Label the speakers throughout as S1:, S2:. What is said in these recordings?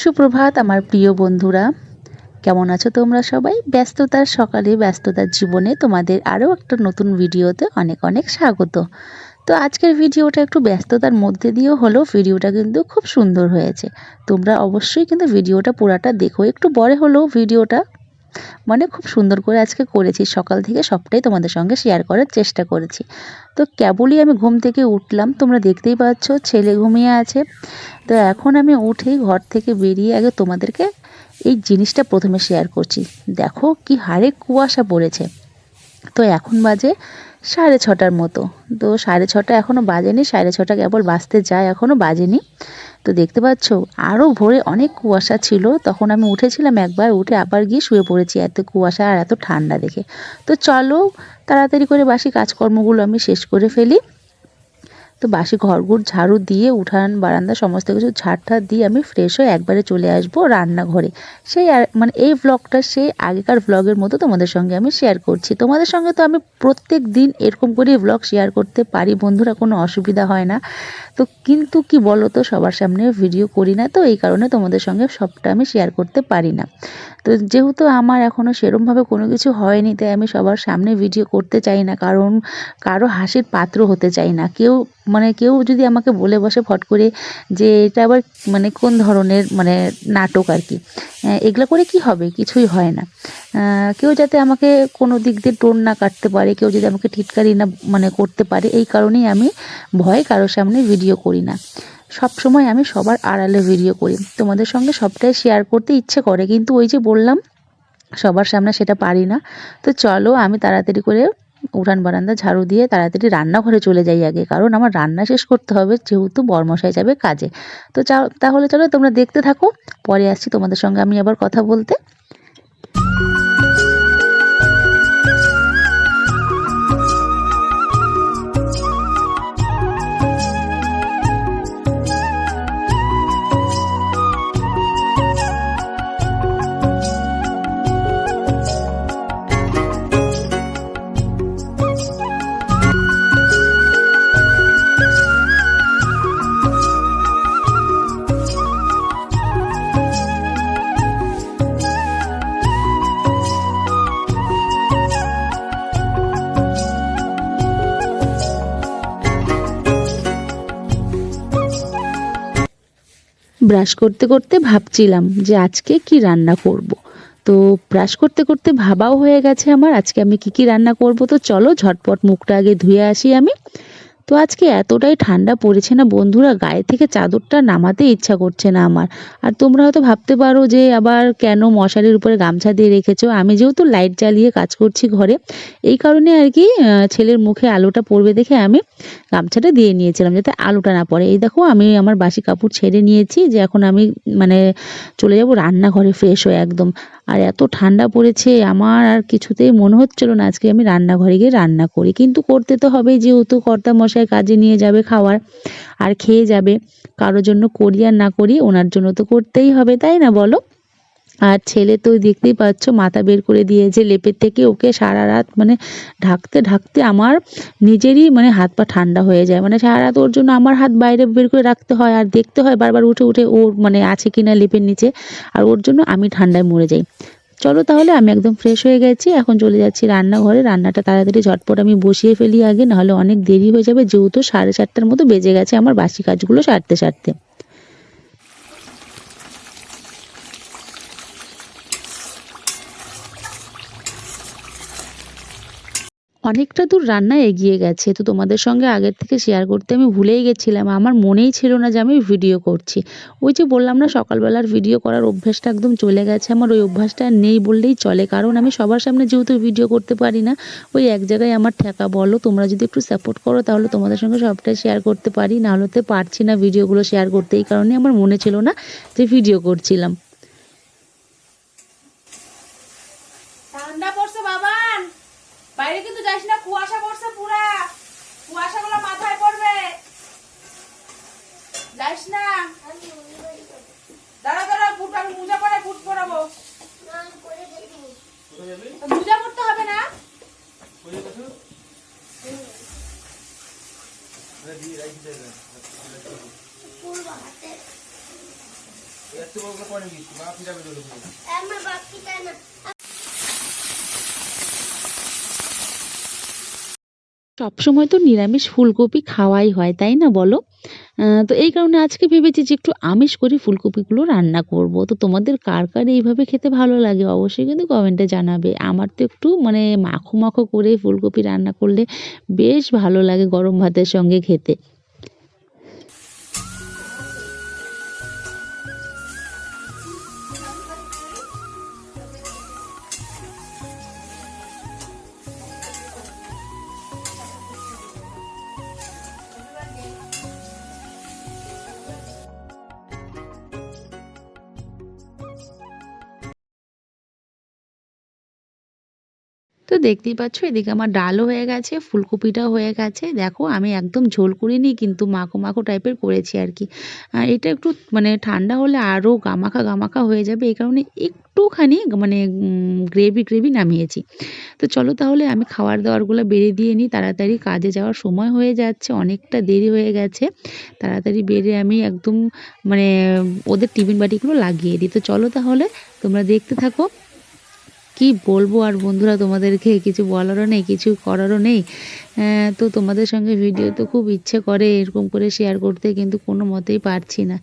S1: সুপ্রভাত আমার প্রিয় বন্ধুরা। কেমন আছো তোমরা সবাই? ব্যস্ততার সকালে, ব্যস্ততার জীবনে তোমাদের আরও একটা নতুন ভিডিওতে অনেক অনেক স্বাগত। তো আজকের ভিডিওটা একটু ব্যস্ততার মধ্যে দিয়েও হলেও ভিডিওটা কিন্তু খুব সুন্দর হয়েছে। তোমরা অবশ্যই কিন্তু ভিডিওটা পুরাটা দেখো। একটু বড় হলেও ভিডিওটা মানে খুব সুন্দর করে আজকে করেছি। সকাল থেকে সবটাই তোমাদের সঙ্গে শেয়ার করার চেষ্টা করেছি। তো কেবলই আমি ঘুম থেকে উঠলাম, তোমরা দেখতেই পাচ্ছ ছেলে ঘুমিয়ে আছে। তো এখন আমি উঠেই ঘর থেকে বেরিয়ে আগে তোমাদেরকে এই জিনিসটা প্রথমে শেয়ার করছি। দেখো কি হারে কুয়াশা পড়েছে। তো এখন বাজে সাড়ে ছটার মতো। তো সাড়ে ছটা এখনও বাজেনি, সাড়ে ছটা কেবল বাজতে যায় এখনও বাজেনি। তো দেখতে পাচ্ছ আরও ভোরে অনেক কুয়াশা ছিল। তখন আমি উঠেছিলাম একবার, উঠে আবার গিয়ে শুয়ে পড়েছি। এত কুয়াশা আর এত ঠান্ডা দেখে। তো চলো, তাড়াতাড়ি করে বাসি কাজকর্মগুলো আমি শেষ করে ফেলি। তো বাসি ঘরগুর ঝাড়ু দিয়ে, উঠান, বারান্দা, সমস্ত কিছু ঝাড় দিয়ে আমি ফ্রেশ হয়ে একবারে চলে আসব রান্নাঘরে। সেই মানে এই ব্লগটা সেই আগেকার ব্লগের মতো তোমাদের সঙ্গে আমি শেয়ার করছি। তোমাদের সঙ্গে তো আমি প্রত্যেক দিন এরকম করে ব্লগ শেয়ার করতে পারি, বন্ধুরা কোনো অসুবিধা হয় না। তো কিন্তু কি বলো তো সবার সামনে ভিডিও করি না তো, এই কারণে তোমাদের সঙ্গে সবটা আমি শেয়ার করতে পারি না। তো যেহেতু আমার এখনও সেরমভাবে কোনো কিছু হয়নি, তাই আমি সবার সামনে ভিডিও করতে চাই না, কারণ কারও হাসির পাত্র হতে চাই না। কেউ মানে কেউ যদি আমাকে বলে বসে ফট করে যে এটা আবার মানে কোন ধরনের মানে নাটক আর কি এগুলো করে কি হবে? কিছুই হয় না। কেউ যাতে আমাকে কোনো দিক দিয়ে টোন না কাটতে পারে, কেউ যদি আমাকে ঠিটকারি না মানে করতে পারে, এই কারণেই আমি ভয় কারোর সামনে ভিডিও করি না। সব সময় আমি সবার আড়ালে ভিডিও করি। তোমাদের সঙ্গে সবটাই শেয়ার করতে ইচ্ছে করে, কিন্তু ওই যে বললাম, সবার সামনে সেটা পারি না। তো চলো আমি তাড়াতাড়ি করে উঠান বারান্দা, ঝাড়ু দিয়ে তাড়াতাড়ি রান্নাঘরে চলে যাই আগে। কারণ আমার রান্না শেষ করতে হবে, যেহেতু বরমশাই যাবে কাজে। তো তাহলে চলো তোমরা দেখতে থাকো, পরে আসছি তোমাদের সঙ্গে আমি আবার কথা বলতে। ব্রাশ করতে করতে ভাবছিলাম যে আজকে কি রান্না করব। তো ব্রাশ করতে করতে ভাবাও হয়ে গেছে আমার, আজকে আমি কি কি রান্না করব তো চলো ঝটপট মুখটা আগে ধুয়ে আসি আমি তো আজকে এতটাই ঠান্ডা পড়েছে না বন্ধুরা, গায়ে থেকে চাদরটা নামাতে ইচ্ছা করছে না আমার। আর তোমরা হয়তো ভাবতে পারো যে আবার কেন মশারির উপরে গামছা দিয়ে রেখেছো? আমি যেহেতু লাইট জ্বালিয়ে কাজ করছি ঘরে, এই কারণে আর কি ছেলের মুখে আলোটা পড়বে দেখে আমি গামছাটা দিয়ে নিয়েছিলাম যাতে আলোটা না পড়ে। এই দেখো, আমি আমার বাসি কাপড় ছেড়ে নিয়েছি যে এখন আমি মানে চলে যাব রান্নাঘরে ফ্রেশ হয়ে একদম। আর এত ঠান্ডা পড়েছে, আমার আর কিছুতেই মনে হচ্ছিল না আজকে আমি রান্নাঘরে গিয়ে রান্না করি। কিন্তু করতে তো হবে যেহেতু কর্তা মশাই কাজে নিয়ে যাবে খাওয়ার আর খেয়ে যাবে, কারোর জন্য করি আর না করি, ওনার জন্য তো করতেই হবে, তাই না বলো? আর ছেলে তো দেখতেই পাচ্ছ, মাথা বের করে দিয়েছে লেপের থেকে। ওকে সারা রাত মানে ঢাকতে ঢাকতে আমার নিজেরই মানে হাত পা ঠান্ডা হয়ে যায়। মানে সারা রাত ওর জন্য আমার হাত বাইরে বের করে রাখতে হয় আর দেখতে হয় বারবার উঠে উঠে ওর মানে আছে কিনা লেপের নিচে। আর ওর জন্য আমি ঠান্ডায় মরে যাই। চলো তাহলে আমি একদম ফ্রেশ হয়ে গেছি, এখন চলে যাচ্ছি রান্নাঘরে। রান্নাটা তাড়াতাড়ি ঝটপট আমি বসিয়ে ফেলি আগে, নাহলে অনেক দেরি হয়ে যাবে, যেহেতু সাড়ে চারটার মতো বেজে গেছে আমার বাসি কাজগুলো সারতে সারতে। অনেকটা দূর রান্না এগিয়ে গেছে। তো তোমাদের সঙ্গে আগের থেকে শেয়ার করতে আমি ভুলেই গেছিলাম। আমার মনেই ছিল না যে আমি ভিডিও করছি। ওই যে বললাম না, সকালবেলার ভিডিও করার অভ্যাসটা একদম চলে গেছে। আমার ওই অভ্যাসটা নেই বললেই চলে। কারণ আমি সবার সামনে যেহেতু ভিডিও করতে পারি না, ওই এক জায়গায় আমার ঠেকা বলো। তোমরা যদি একটু সাপোর্ট করো, তাহলে তোমাদের সঙ্গে সবটাই শেয়ার করতে পারি। না হলে তো পারছি না ভিডিওগুলো শেয়ার করতে। এই কারণে আমার মনে ছিল না যে ভিডিও করছিলাম
S2: ঠান্ডা পড়ছে বাবান বাইরে কিন্তু যাইস না, কুয়াশা পড়ছে পুরা। কুয়াশা গুলো মাথায় পড়বে। যাইস না। দাঁড়া দাঁড়া, ফুট, আমি মোজা পরে ফুট পরাবো। মোজা পড়তে হবে না?
S3: এত বড় ওকে পরে দিচ্ছি বাপ যাবে জল
S4: আমার বাপ কি চায়
S1: সবসময় তো নিরামিষ ফুলকপি খাওয়াই হয়, তাই না বলো? তো এই কারণে আজকে ভেবেছি যে একটু আমিষ করে ফুলকপিগুলো রান্না করব। তো তোমাদের কার কার এইভাবে খেতে ভালো লাগে অবশ্যই কিন্তু কমেন্টে জানাবে। আমার তো একটু মানে মাখো মাখো করে ফুলকপি রান্না করলে বেশ ভালো লাগে গরম ভাতের সঙ্গে খেতে। তো দেখতেই পাচ্ছ, এদিকে আমার ডালও হয়ে গেছে, ফুলকপিটাও হয়ে গেছে। দেখো, আমি একদম ঝোল করিনি, কিন্তু মাখো মাখো টাইপের করেছি আর কি। এটা একটু মানে ঠান্ডা হলে আরও গামাখা গামাখা হয়ে যাবে, এই কারণে একটুখানি মানে গ্রেভি গ্রেভি নামিয়েছি। তো চলো তাহলে আমি খাবার দাবারগুলো বেড়ে দিয়ে নিই, তাড়াতাড়ি কাজে যাওয়ার সময় হয়ে যাচ্ছে, অনেকটা দেরি হয়ে গেছে। তাড়াতাড়ি বেড়ে আমি একদম মানে ওদের টিফিন বাটিগুলো লাগিয়ে দিই। তো চলো তাহলে, তোমরা দেখতে থাকো। কি বলব আর বন্ধুরা, তোমাদেরকে কিছু বলারও নেই, কিছু করারও নেই। তো তোমাদের সঙ্গে ভিডিও তো খুব ইচ্ছে করে এরকম করে শেয়ার করতে, কিন্তু কোনো মতেই পারছি না।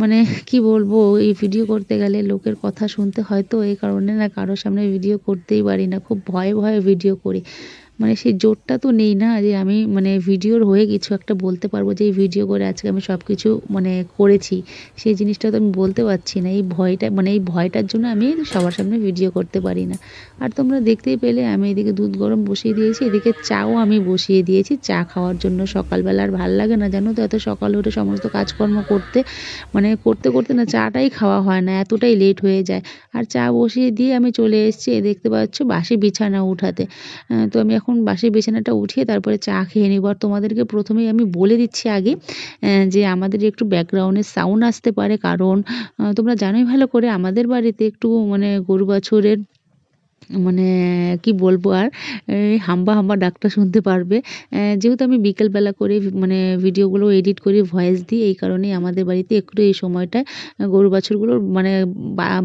S1: মানে কি বলব, এই ভিডিও করতে গেলে লোকের কথা শুনতে হয়তো, এই কারণে না কারোর সামনে ভিডিও করতেই পারি না। খুব ভয়ে ভয়ে ভিডিও করি। মানে সেই জোরটা তো নেই না যে আমি মানে ভিডিওর হয়ে কিছু একটা বলতে পারব যে এই ভিডিও করে আজকে আমি সব কিছু মানে করেছি। সেই জিনিসটা তো আমি বলতে পারছি না। এই ভয়টা মানে এই ভয়টার জন্য আমি সবার সামনে ভিডিও করতে পারি না। আর তোমরা দেখতেই পেলে আমি এদিকে দুধ গরম বসিয়ে দিয়েছি, এদিকে চাও আমি বসিয়ে দিয়েছি। চা খাওয়ার জন্য সকালবেলা আর ভালো লাগে না জানো তো? এত সকালে উঠে সমস্ত কাজকর্ম করতে মানে করতে করতে না চাটাই খাওয়া হয় না, এতটাই লেট হয়ে যায়। আর চা বসিয়ে দিয়ে আমি চলে এসেছি দেখতে পাচ্ছ বাসি বিছানা উঠাতে। তো আমি এখন বাসের বিছানাটা উঠিয়ে তারপরে চা খেয়ে নিব। আর তোমাদেরকে প্রথমেই আমি বলে দিচ্ছি আগে যে আমাদের একটু ব্যাকগ্রাউন্ডে সাউন্ড আসতে পারে, কারণ তোমরা জানোই ভালো করে আমাদের বাড়িতে একটু মানে গরু বাছুরের মানে কি বলব আর হাম্বা হাম্বা ডাকটা শুনতে পারবে। যেহেতু আমি বিকেলবেলা করে মানে ভিডিওগুলো এডিট করি, ভয়েস দিই, এই কারণেই আমাদের বাড়িতে একটু এই সময়টায় গরু বাছুরগুলোর মানে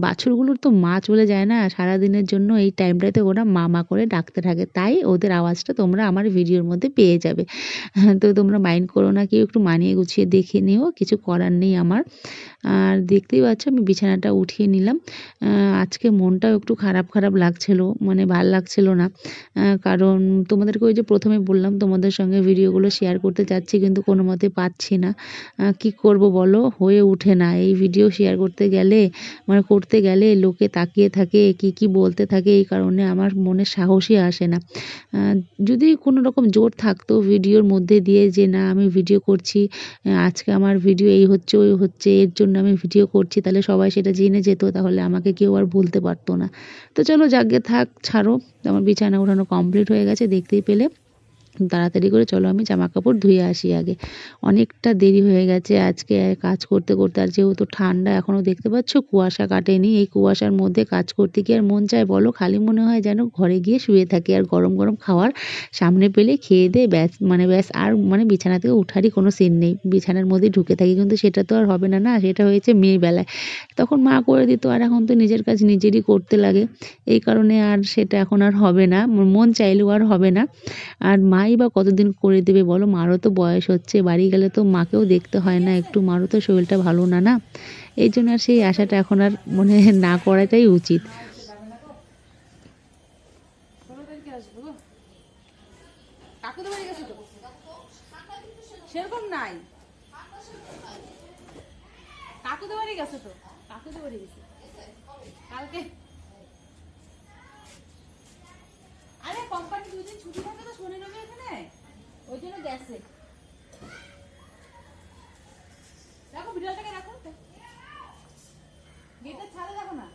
S1: বাছুরগুলোর তো মা চলে যায় না, সারাদিনের জন্য এই টাইমটাতে ওরা মা মা করে ডাকতে থাকে। তাই ওদের আওয়াজটা তোমরা আমার ভিডিওর মধ্যে পেয়ে যাবে। তো তোমরা মাইন্ড করো না, কেউ একটু মানিয়ে গুছিয়ে দেখে নিও, কিছু করার নেই আমার। আর দেখতেই পাচ্ছ, আমি বিছানাটা উঠিয়ে নিলাম। আজকে মনটাও একটু খারাপ খারাপ লাগছিল মানে ভালো লাগছিল না। কারণ তোমাদেরকে ওই যে প্রথমে বললাম, তোমাদের সঙ্গে ভিডিওগুলো শেয়ার করতে চাচ্ছি, কিন্তু কোনো মতে পাচ্ছি না। কি করব বলো? হয়ে ওঠে না। এই ভিডিও শেয়ার করতে গেলে মানে করতে গেলে লোকে তাকিয়ে থাকে, কি কি বলতে থাকে, এই কারণে আমার মনে সাহসই আসে না। যদি কোনো রকম জোর থাকতো ভিডিওর মধ্যে দিয়ে যে, না, আমি ভিডিও করছি আজকে আমার ভিডিও এই হচ্ছে, ওই হচ্ছে, এর জন্য আমি ভিডিও করছি তাহলে সবাই সেটা জেনে যেত, তাহলে আমাকে কেউ আর বলতে পারতো না। তো চলো যাকে থাক ছাড়ো। আমার বিছানা উঠানো কমপ্লিট হয়ে গেছে দেখতেই পেলে। তাড়াতাড়ি করে চলো, আমি জামা কাপড় ধুয়ে আসি আগে। অনেকটা দেরি হয়ে গেছে আজকে কাজ করতে করতে, আর যেহেতু ঠান্ডা এখনও দেখতে পাচ্ছ কুয়াশা কাটেনি। এই কুয়াশার মধ্যে কাজ করতে গিয়ে আর মন চায়, বলো, খালি মনে হয় যেন ঘরে গিয়ে শুয়ে থাকি, আর গরম গরম খাওয়ার সামনে পেলে খেয়ে দিয়ে ব্যাস মানে ব্যাস, আর মানে বিছানা থেকে উঠারই কোনো সিন নেই। বিছানার মধ্যে ঢুকে থাকি, কিন্তু সেটা তো আর হবে না না? সেটা হয়েছে মেয়ে বেলায়। তখন মা করে দিত, আর এখন তো নিজের কাজ নিজেরই করতে লাগে। এই কারণে আর সেটা এখন আর হবে না, মন চাইলেও আর হবে না। আর মাই বা কতদিন করে দেবে বলো? মারও তো বয়স হচ্ছে, বাড়ি গেলে তো মাকেও দেখতে হয় না, একটু মারও তো শরীরটা ভালো না না? এই জন্য আর সেই আশাটা এখন আর মনে না করাটাই উচিত।
S2: আরে কোম্পানি দুদিন ছুটি থাকে তো, শনি রবি এখানে। ওই জন্য গেছে। দেখো রাখো। ছাড়ে দেখো না।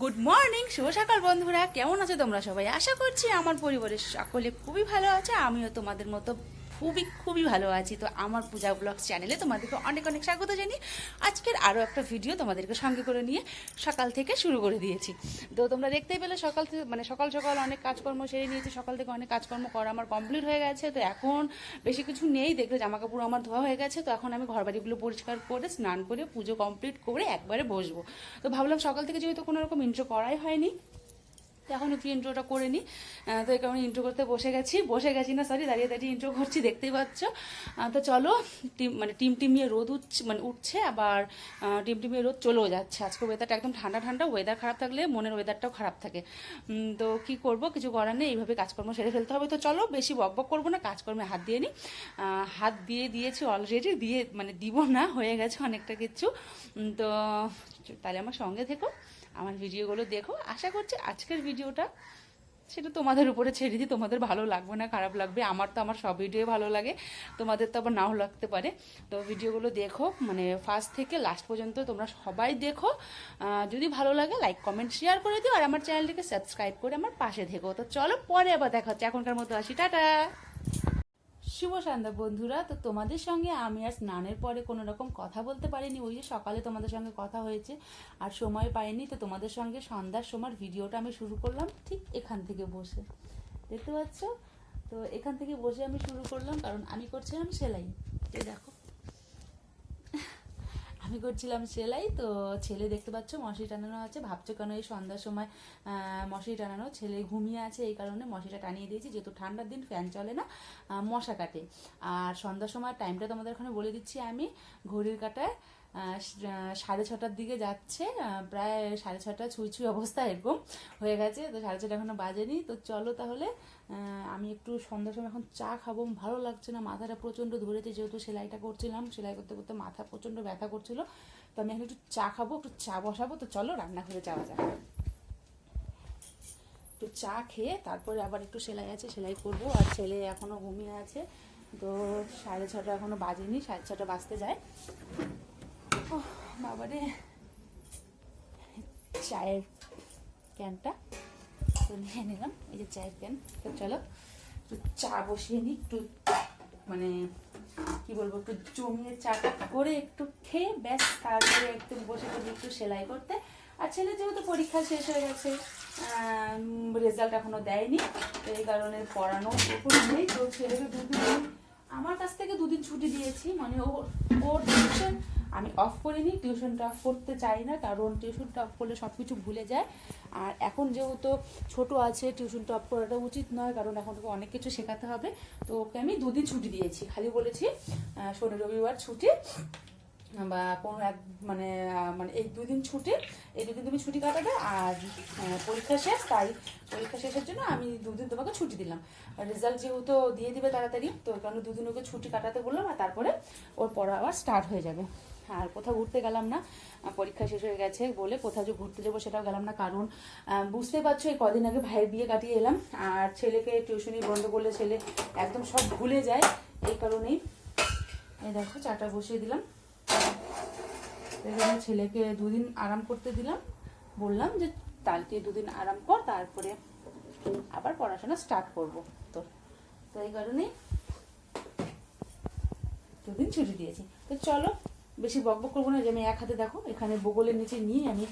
S2: গুড মর্নিং শুভ সকাল বন্ধুরা। কেমন আছো তোমরা সবাই? আশা করছি আমার পরিবারের সকলে খুবই ভালো আছে। আমিও তোমাদের মতো খুবই খুবই ভালো আছি। তো আমার পূজা ব্লগ চ্যানেলে তোমাদেরকে অনেক অনেক স্বাগত জানি আজকের আরও একটা ভিডিও তোমাদেরকে সঙ্গে করে নিয়ে সকাল থেকে শুরু করে দিয়েছি। তো তোমরা দেখতেই পেলে সকাল থেকে মানে সকাল সকাল অনেক কাজকর্ম সেরে নিয়েছি, সকাল থেকে অনেক কাজকর্ম করা আমার কমপ্লিট হয়ে গেছে। তো এখন বেশি কিছু নেই, দেখলে জামা কাপড় আমার ধোয়া হয়ে গেছে। তো এখন আমি ঘরবাড়িগুলো পরিষ্কার করে, স্নান করে, পুজো কমপ্লিট করে একবারে বসবো। তো ভাবলাম সকাল থেকে যেহেতু কোনো রকম ইন্ট্রো করাই হয়নি এখন একটু ইন্ট্রোটা করে নিই তো এই কারণে ইন্ট্রো করতে বসে গেছি। বসে গেছি না সরি দাঁড়িয়ে দাঁড়িয়ে ইন্ট্রো করছি, দেখতেই পাচ্ছ। তো চলো, টিম মানে টিম টিমিয়ে রোদ উঠছে মানে উঠছে, আবার টিম টিমিয়ে রোদ চলেও যাচ্ছে। আজকে ওয়েদারটা একদম ঠান্ডা ঠান্ডা ওয়েদার খারাপ থাকলে মনের ওয়েদারটাও খারাপ থাকে। তো কি করব, কিছু করার নেই, এইভাবে কাজকর্ম সেরে ফেলতে হবে। তো চলো, বেশি বক বক করব না, কাজকর্মে হাত দিয়ে নিই হাত দিয়ে দিয়েছি অলরেডি দিয়ে মানে দিব না, হয়ে গেছে অনেকটা কিছু। তো, তাহলে আমার সঙ্গে থেকো। আমার ভিডিওগুলো দেখো। আশা করছি আজকের ভিডিওটা সেটা তোমাদের উপরে ছেড়ে দিই। তোমাদের ভালো লাগবে না, খারাপ লাগবে। আমার তো আমার সব ভিডিও ভালো লাগে। তোমাদের তো আবার নাও লাগতে পারে। তো ভিডিওগুলো দেখো মানে ফার্স্ট থেকে লাস্ট পর্যন্ত তোমরা সবাই দেখো। যদি ভালো লাগে লাইক কমেন্ট শেয়ার করে দিও। আর আমার চ্যানেলটিকে সাবস্ক্রাইব করে আমার পাশে থেকো। তো চলো, পরে আবার দেখা হচ্ছে। এখনকার মতো আসি। টাটা! শুভ সন্ধ্যা বন্ধুরা। তো তোমাদের সঙ্গে আমি আর স্নানের পরে কোনো রকম কথা বলতে পারিনি। ওই যে সকালে তোমাদের সঙ্গে কথা হয়েছে আর সময় পাইনি। তো তোমাদের সঙ্গে সন্ধ্যার সময় ভিডিওটা আমি শুরু করলাম ঠিক এখান থেকে বসে। দেখতে পাচ্ছ? তো এখান থেকে বসে আমি শুরু করলাম কারণ আমি করছিলাম সেলাই। দেখো। আমি করছিলাম সেলাই, তো ছেলে দেখতে পাচ্ছ, মশারি টানানো আছে। ভাবছ কেন এই সন্ধ্যার সময় মশি মশারি টানানো? ছেলে ঘুমিয়ে আছে এই কারণে মশারিটা টানিয়ে দিয়েছি। যেহেতু ঠান্ডার দিন ফ্যান চলে না মশা কাটে। আর সন্ধ্যার সময় টাইমটা তোমাদের ওখানে বলে দিচ্ছি আমি, ঘড়ির কাটায় সাড়ে ছটার দিকে যাচ্ছে প্রায় সাড়ে ছটা ছুঁই ছুঁই অবস্থা এরকম হয়ে গেছে। তো সাড়ে ছটা এখনও বাজেনি। তো চলো তাহলে আমি একটু সন্ধ্যার সময় এখন চা খাব। ভালো লাগছে না, মাথাটা প্রচণ্ড ধরেছে, যেহেতু সেলাইটা করছিলাম, সেলাই করতে করতে মাথা প্রচণ্ড ব্যথা করছিল। তো আমি এখন একটু চা খাব, একটু চা বসাবো। তো চলো রান্নাঘরে যাওয়া যাক। একটু চা খেয়ে তারপরে আবার একটু সেলাই আছে, সেলাই করব। আর ছেলে এখনও ঘুমিয়ে আছে। তো সাড়ে ছটা এখনও বাজেনি, সাড়ে ছটা বাজতে যায়। বাবারে। চায়ের ক্যানটা তো নিয়ে নিলাম। এই যে চায়ের ক্যান। তো চলো, একটু চা বসিয়ে নিই একটু মানে কি বলব, একটু জমিয়ে চাটা করে একটু খেয়ে ব্যাস তারপরে একটু বসে পড়ি একটু সেলাই করতে। আর ছেলে যেহেতু পরীক্ষা শেষ হয়ে গেছে রেজাল্ট এখনও দেয়নি, তো এই কারণে পড়ানো পুকুর নেই। তো ছেলেকে দুদিন আমার কাছ থেকে দুদিন ছুটি দিয়েছি মানে ওর ওর আমি অফ করিনি টিউশনটা অফ করতে চাই না, কারণ টিউশনটা অফ করলে সব কিছু ভুলে যায়। আর এখন যেহেতু ছোট আছে টিউশনটা অফ করাটা উচিত নয়, কারণ এখন ওকে অনেক কিছু শেখাতে হবে। তো ওকে আমি দুদিন ছুটি দিয়েছি। খালি বলেছি শনি রবিবার ছুটি। বা কোনো এক মানে মানে এই দুদিন ছুটি এই দুদিন তুমি ছুটি কাটাবে আর পরীক্ষা শেষ তাই পরীক্ষা শেষের জন্য আমি দুদিন তোমাকে ছুটি দিলাম। রেজাল্ট যেহেতু দিয়ে দিবে তাড়াতাড়ি তো কারণে দুদিন ওকে ছুটি কাটাতে বললাম আর তারপরে ওর পড়া আবার স্টার্ট হয়ে যাবে। আর কোথাও ঘুরতে গেলাম না পরীক্ষা শেষ হয়ে গেছে বলে কোথাও যে ঘুরতে যাব সেটাও গেলাম না কারণ আহ, বুঝতেই পারছ এই কদিন আগে ভাইয়ের বিয়ে কাটিয়ে এলাম আর ছেলেকে টিউশনি বন্ধ করলে ছেলে একদম সব ভুলে যায় এই কারণেই এই দেখো চাটা বসিয়ে দিলাম। এখানে ছেলেকে দুদিন আরাম করতে দিলাম। বললাম যে তালকে দুদিন আরাম কর, তারপরে আবার পড়াশোনা স্টার্ট করব তো তো এই কারণে দুদিন ছুটি দিয়েছি। তো চলো, বেশি বকবক করব না, যে আমি এক হাতে দেখো, এখানে বগলের নিচে নিয়ে আমি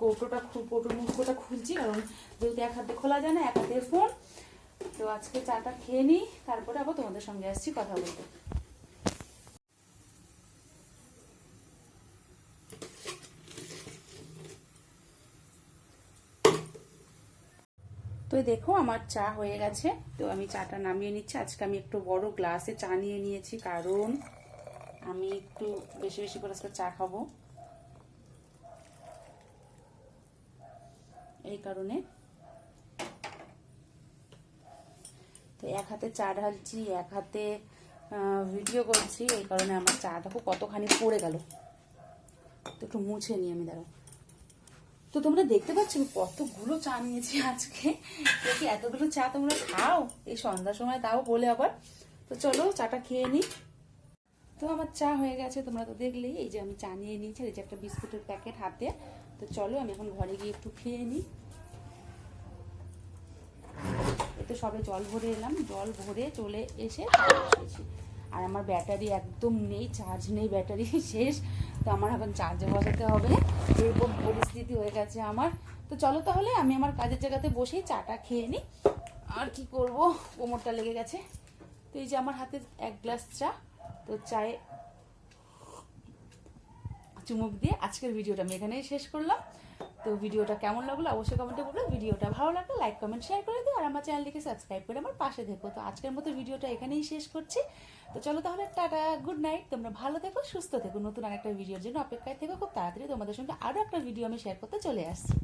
S2: কৌটোটা কৌটোর মুখটা খুলছি, কারণ যেহেতু এক হাতে খোলা যায় না, এক হাতে ফোন, তো আজকে চাটা খেয়ে নিই, তারপরে আবার তোমাদের সঙ্গে আসছি কথা বলতে। তো দেখো আমার চা হয়ে গেছে। তো আমি চাটা নামিয়ে নিচ্ছি। আজকে আমি একটু বড় গ্লাসে চা নিয়ে নিয়েছি, কারণ আমি একটু বেশি বেশি করে আজকে চা খাব। এই কারণে। তো এক হাতে চা ঢালছি, এক হাতে ভিডিও করছি। এই কারণে আমার চা দেখো কতখানি পড়ে গেল। তো একটু মুছে নিই আমি, দাঁড়াও। তো তোমরা দেখতে পাচ্ছ কতগুলো চা নিয়েছি আজকে। দেখি এতগুলো চা তোমরা খাও? এই সন্ধ্যার সময় তাও বলে আবার। তো চলো চাটা খেয়ে নিই তো আমার চা হয়ে গেছে, তোমরা তো দেখলেই। এই যে আমি চা নিয়ে নিয়েছি এই যে একটা বিস্কুটের প্যাকেট হাতে তো চলো আমি এখন ঘরে গিয়ে একটু খেয়ে নিই এতে সবে জল ভরে এলাম। জল ভরে চলে এসে আর আমার ব্যাটারি একদম নেই, চার্জ নেই, ব্যাটারি শেষ। তো আমার এখন চার্জে বসাতে হবে। এরকম পরিস্থিতি হয়ে গেছে আমার। তো চলো তাহলে, আমি আমার কাজের জায়গাতে বসেই চাটা খেয়ে নিই। আর কি করব? কোমরটা লেগে গেছে। তো এই যে আমার হাতে এক গ্লাস চা। তো চায়ে চুমুক দিয়ে আজকের ভিডিওটা আমি এখানেই শেষ করলাম। তো ভিডিওটা কেমন লাগল অবশ্যই কমেন্টে বলবে ভিডিওটা ভালো লাগলে লাইক কমেন্ট শেয়ার করে দিও। আর আমার চ্যানেলটিকে সাবস্ক্রাইব করে আমার পাশে দেখো তো আজকের মতো ভিডিওটা এখানেই শেষ করছি। তো চলো তাহলে টাটা গুড নাইট তোমরা ভালো থেকো, সুস্থ থেকো। নতুন আর একটা ভিডিওর জন্য অপেক্ষায় থেকো। খুব তাড়াতাড়ি তোমাদের সঙ্গে আরও একটা ভিডিও আমি শেয়ার করতে চলে আসছি।